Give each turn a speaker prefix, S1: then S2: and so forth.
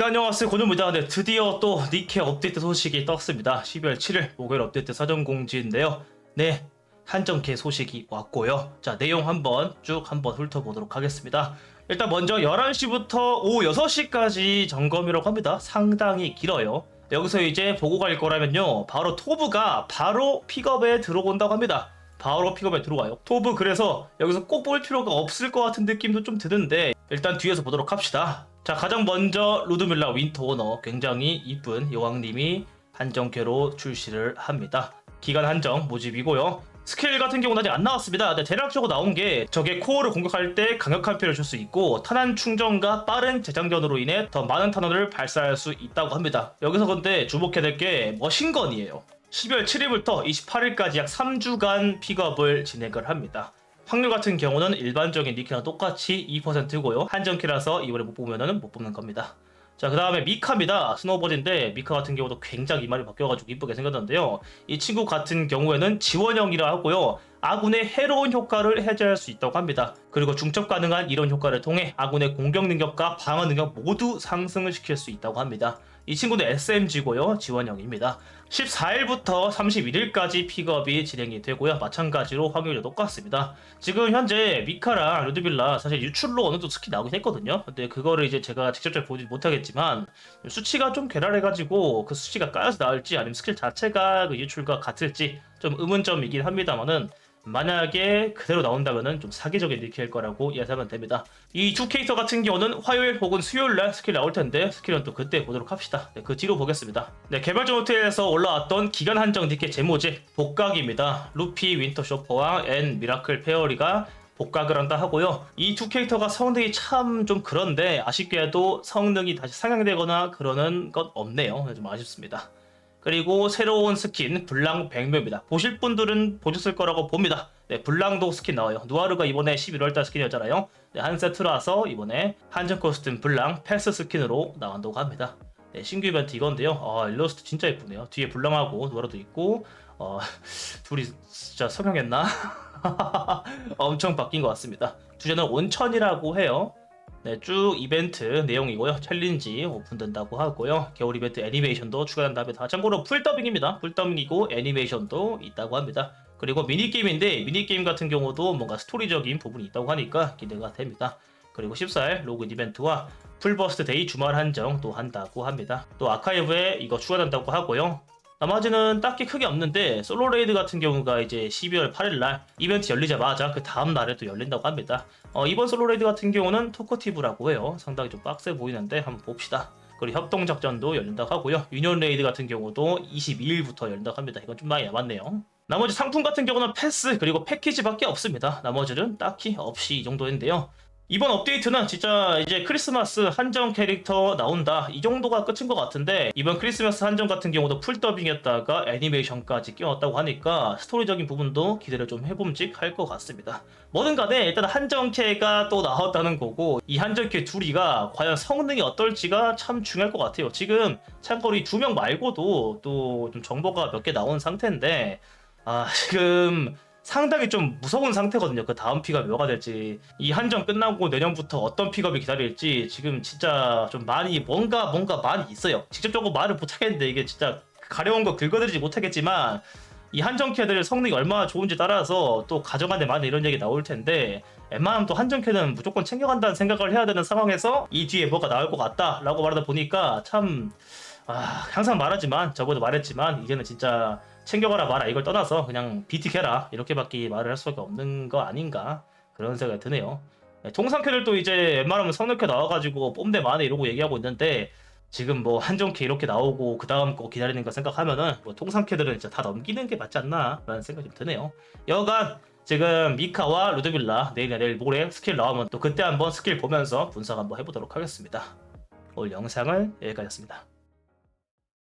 S1: 네, 안녕하세요. 네, 드디어 또 니케 업데이트 소식이 떴습니다. 12월 7일 목요일 업데이트 사전 공지인데요. 네, 한정캐 소식이 왔고요. 자, 내용 한번 쭉 한번 훑어보도록 하겠습니다. 일단 먼저 11시부터 오후 6시까지 점검이라고 합니다. 상당히 길어요. 여기서 이제 보고 갈 거라면요. 바로 토브가 바로 픽업에 들어온다고 합니다. 바로 픽업에 들어와요. 토브 그래서 여기서 꼭 볼 필요가 없을 것 같은 느낌도 좀 드는데 일단 뒤에서 보도록 합시다. 자 가장 먼저 루드밀라 윈터 오너 굉장히 이쁜 여왕님이 한정캐로 출시를 합니다. 기간 한정 모집이고요. 스킬 같은 경우는 아직 안 나왔습니다. 근데 대략적으로 나온 게 적의 코어를 공격할 때 강력한 피해를 줄 수 있고 탄환 충전과 빠른 재장전으로 인해 더 많은 탄환을 발사할 수 있다고 합니다. 여기서 근데 주목해야 될 게 머신건이에요. 12월 7일부터 28일까지 약 3주간 픽업을 진행을 합니다. 확률 같은 경우는 일반적인 니케랑 똑같이 2%고요. 한정키라서 이번에 못 보면은 못 뽑는 겁니다. 자, 그 다음에 미카입니다. 스노우버드인데, 미카 같은 경우도 굉장히 이말이 바뀌어가지고 이쁘게 생겼는데요. 이 친구 같은 경우에는 지원형이라 하고요. 아군의 해로운 효과를 해제할 수 있다고 합니다. 그리고 중첩 가능한 이런 효과를 통해 아군의 공격 능력과 방어 능력 모두 상승을 시킬 수 있다고 합니다. 이 친구는 SMG고요. 지원형입니다. 14일부터 31일까지 픽업이 진행이 되고요. 마찬가지로 확률도 똑같습니다. 지금 현재 미카랑 루드빌라 사실 유출로 어느 정도 스킬 나오긴 했거든요. 근데 그거를 이제 제가 직접적으로 보지 못하겠지만 수치가 좀 괴랄해가지고 그 수치가 까여서 나올지 아니면 스킬 자체가 그 유출과 같을지 좀 의문점이긴 합니다만은 만약에 그대로 나온다면은 좀 사기적인 리케일 거라고 예상은 됩니다. 이두 캐릭터 같은 경우는 화요일 혹은 수요일 날 스킬 나올 텐데 스킬은 또 그때 보도록 합시다. 네, 그 뒤로 보겠습니다. 네, 개발자 호텔에서 올라왔던 기간 한정 니케 제모제 복각입니다. 루피 윈터 쇼퍼와 앤 미라클 페어리가 복각을 한다 하고요. 이 두 캐릭터가 성능이 참 좀 그런데 아쉽게도 성능이 다시 상향되거나 그러는 것 없네요. 좀 아쉽습니다. 그리고 새로운 스킨 블랑 백묘입니다. 보실 분들은 보셨을 거라고 봅니다. 네, 블랑도 스킨 나와요. 누아르가 이번에 11월달 스킨이었잖아요. 네, 한 세트라서 이번에 한정 코스튬 블랑 패스 스킨으로 나온다고 합니다. 네, 신규 이벤트 이건데요. 아, 일러스트 진짜 예쁘네요. 뒤에 블랑하고 누아르도 있고 어, 둘이 진짜 성형했나? 엄청 바뀐 것 같습니다. 주제는 온천이라고 해요. 네, 쭉 이벤트 내용이고요. 챌린지 오픈된다고 하고요. 겨울 이벤트 애니메이션도 추가된다 합니다. 참고로 풀더빙입니다. 풀더빙이고 애니메이션도 있다고 합니다. 그리고 미니게임인데 미니게임 같은 경우도 뭔가 스토리적인 부분이 있다고 하니까 기대가 됩니다. 그리고 14일 로그인 이벤트와 풀버스트 데이 주말 한정 도 한다고 합니다. 또 아카이브에 이거 추가된다고 하고요. 나머지는 딱히 크게 없는데 솔로 레이드 같은 경우가 이제 12월 8일날 이벤트 열리자마자 그 다음 날에 또 열린다고 합니다. 어, 이번 솔로 레이드 같은 경우는 토커티브라고 해요. 상당히 좀 빡세 보이는데 한번 봅시다. 그리고 협동작전도 열린다고 하고요. 유니온 레이드 같은 경우도 22일부터 열린다고 합니다. 이건 좀 많이 남았네요. 나머지 상품 같은 경우는 패스 그리고 패키지밖에 없습니다. 나머지는 딱히 없이 이 정도인데요. 이번 업데이트는 진짜 이제 크리스마스 한정 캐릭터 나온다 이 정도가 끝인 것 같은데 이번 크리스마스 한정 같은 경우도 풀 더빙했다가 애니메이션까지 끼웠다고 하니까 스토리적인 부분도 기대를 좀 해봄직할 것 같습니다. 뭐든 간에 일단 한정캐가 또 나왔다는 거고 이 한정캐 둘이가 과연 성능이 어떨지가 참 중요할 것 같아요. 지금 참고로 이 두 명 말고도 또 좀 정보가 몇 개 나온 상태인데 아 지금 상당히 좀 무서운 상태거든요. 그 다음 픽업이 뭐가 될지. 이 한정 끝나고 내년부터 어떤 픽업이 기다릴지 지금 진짜 좀 많이 뭔가 뭔가 많이 있어요. 직접적으로 말을 못하겠는데 이게 진짜 가려운 거 긁어드리지 못하겠지만 이 한정 캐들 성능이 얼마나 좋은지 따라서 또 가져간데 많은 이런 얘기 나올 텐데 웬만하면 또 한정 캐는 무조건 챙겨간다는 생각을 해야 되는 상황에서 이 뒤에 뭐가 나올 것 같다라고 말하다 보니까 참 아, 항상 말하지만 저번에 말했지만 이제는 진짜 챙겨가라 마라 이걸 떠나서 그냥 비틱해라 이렇게밖에 말을 할 수밖에 없는 거 아닌가 그런 생각이 드네요. 네, 통상캐들도 이제 웬만하면 성능캐 나와가지고 뽐내 만에 이러고 얘기하고 있는데 지금 뭐 한정캐 이렇게 나오고 그 다음 거 기다리는 거 생각하면은 뭐 통상캐들은 진짜 다 넘기는 게 맞지 않나 라는 생각이 좀 드네요. 여간 지금 미카와 루드빌라 내일이나 내일 모레 스킬 나오면 또 그때 한번 스킬 보면서 분석 한번 해보도록 하겠습니다. 오늘 영상은 여기까지였습니다.